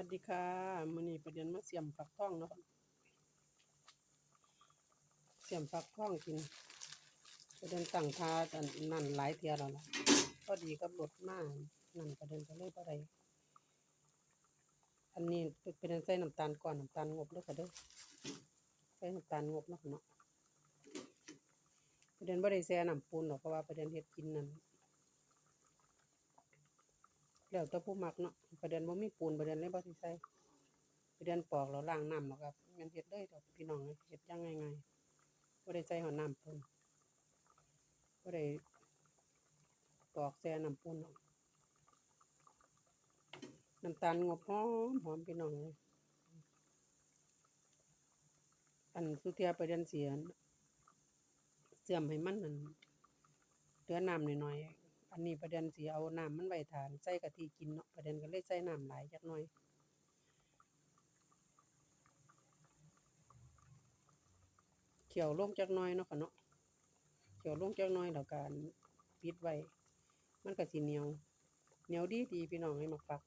วัสดีค่ะมื้อนี้ประเด็นมาเสียมฟักทองเนาะเสียมฟักทองกินประเด็นตั้งทาอันนั่นหลายเทียแล้วล่ะพอดีกับรถมากนั่นประเด็นก็เลยบ่ได้อันนี้เป็นใส่น้ำตาลก่อนน้ำตาลงบเด้อค่ะเด้อใส่น้ำตาลงบเนาะเนาะประเด็นบ่ได้แช่น้ำปูนหรอกเพราะว่าประเด็นเฮ็ดกินนั่น แล้วแต่ผู้มักเนาะประเด็นบ่มีปูนประเด็นเลยบ่สิใส่ประเด็นปอกแล้วล้างน้ำแล้วก็แม่นเฮ็ดเลยดอกพี่น้องเอ้ยเฮ็ดย่างง่ายๆบ่ได้ใส่หอน้ำปูนบ่ได้ปอกแซ่น้ำปูนเนาะน้ำตาลงบหอมหอมพี่น้องเอ้ยอันสุเทียประเด็นเสียนเสื่อมให้มันนั่นเหลือน้ำหน้อยๆ อันนี้ประเด็นสิเอาน้ำมันไว้ทานใส่กะทิกินเนาะประเด็นก็เลยใส่น้ำหลายจักหน่อยเคี่ยวลงจักหน่อยเนาะค่ะเนาะเคี่ยวลงจักหน่อยแล้วก็อันปิดไว้มันก็สิเหนียวเหนียวดีดีพี่น้องให้มักฟัก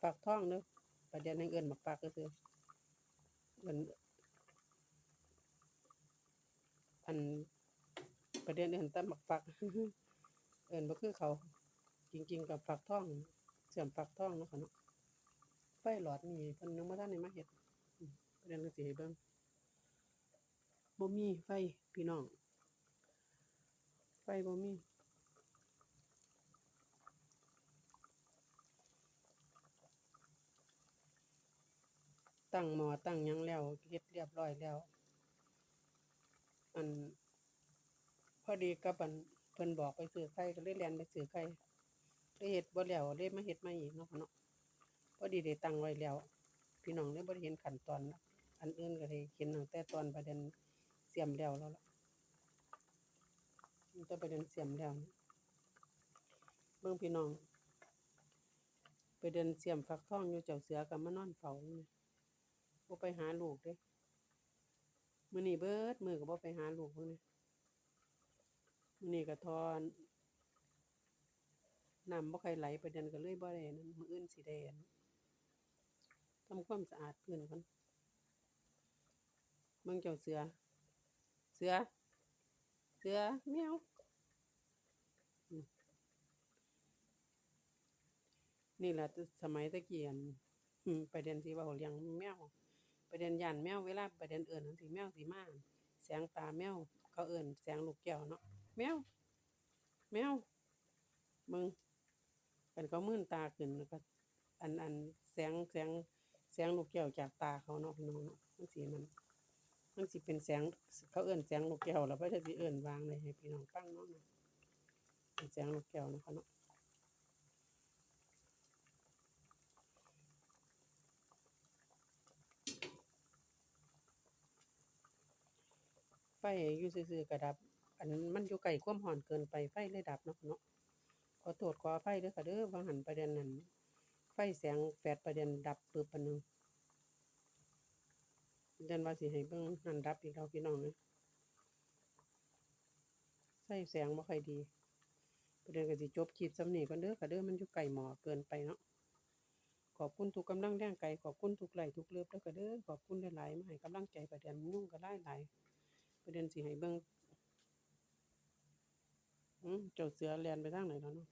ฟักทองเด้อประเด็นให้เอิ้นมักฟักก็คือเอิ้นอันประเด็นเอิ้นแต่มักฟัก เอิ้นบ่คือเขาจริง ๆ กับฝักทอง เสื่อมฝักทองเนาะค่ะเนาะไฟหลอดนี่เพิ่นยังบ่ทันได้มาเฮ็ดอืมเดี๋ยวก็สิให้เบิ่งบ่มีไฟพี่น้อง ไฟบ่มีตั้งหม้อตั้งยังแล้วเฮ็ดเรียบร้อยแล้ว อัน พอดีกับอัน พิ่นบอกไปซื้อไข่ก็เลยแล่นไปซื้อไข่เลยเฮ็ดบ่แล้วเลยมาเฮ็ดม่อีกเนาะเนาะพอดีได้ตังไว้แล้ว พี่น้องเลยบ่ได้เห็นขั้นตอนอันอื่นก็ได้เห็นตั้งแต่ตอนประเด็นเสียมแล้วแล้วล่ะตั้งแต่ประเด็นเสียมแล้วเบิ่งพี่น้องประเด็นเสียมฟักทองอยู่เจ้าเสือก็มานอนเฝ้าบ่ไปหาลูกเด้มื้อนี้เบิดมือก็บ่ไปหาลูกเพิ่น นี่มื้อนี้ก็ทอนน้ำบ่ใค่อยไหลไปเด็นก็เลยบ่ได้นั่นมื้ออื่นสิได้อั่นทำความสะอาดพื้นก่อนเบิ่งเจ้าเสือ เสือ เสือแมวอืมนี่แหละสมัยตะเกี้อั่นประเด็นสิเว้าเลี้ยงแมวประเด็นย้านแมวเวลาประเด็นเอิ้นจั่งซี้แมวสิมาแสงตาแมวเขาเอิ้นแสงลูกแก้วเนาะ แมว แมวเบิ่งคันเขามื่นตาขึ้นแล้วก็อันอันแสงแสงแสงลูกแก้วจากตาเขาเนาะพี่น้องเนาะมันสินั่นมันสิเป็นแสงเขาเอิ้นแสงลูกแก้วแล้วเพิ่นจะสิเอิ้นวางเลยให้พี่น้องฟังเนาะเป็นแสงลูกแก้วนะคะเนาะไฟอยู่ซื่อๆก็ดับ อันมันอยู่ใกล้ความร้อนเกินไปไฟเลยดับเนาะเนาะขอโทษขออภัยเด้อค่ะเด้อว่าหันประเด็นนั้นไฟแสงแฟลชประเด็นดับปึบอันหนึงเดินว่าสิให้เบิ่งหันดับอีกแล้วพี่น้องเอ้ยไฟแสงบ่ค่อยดี ประเด็นก็สิจบคลิปส่ำนี้ก่อนเด้อค่ะเด้อมันอยู่ใกล้หมอเกินไปเนาะขอบคุณทุกกำลังแรงใจขอบคุณทุกไหลทุกเลิฟเด้อค่ะเด้อขอบคุณหลายๆมาให้กำลังใจประเด็นยุ่งก็หลายประเด็นสิให้เบิ่ง อือเจ้าเสือแลนไปทางไหนแล้วเนาะ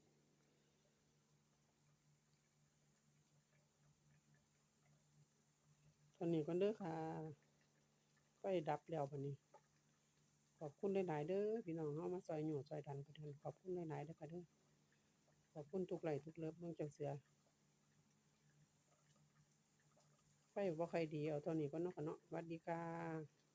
ตอนนี้ก่อนเด้อค่ะไฟดับแล้วบัดนี้ ขอบคุณหลายๆเด้อพี่น้องเฮามาซอยหยูซอยดันประเทือนขอบคุณหลายๆเด้อค่ะเด้อขอบคุณทุกไหลทุกเลิฟเบิ่งเจ้าเสือไฟบ่ค่อยดีเอาเท่านี้ก่อนเนาะค่ะเนาะสวัสดีค่ะ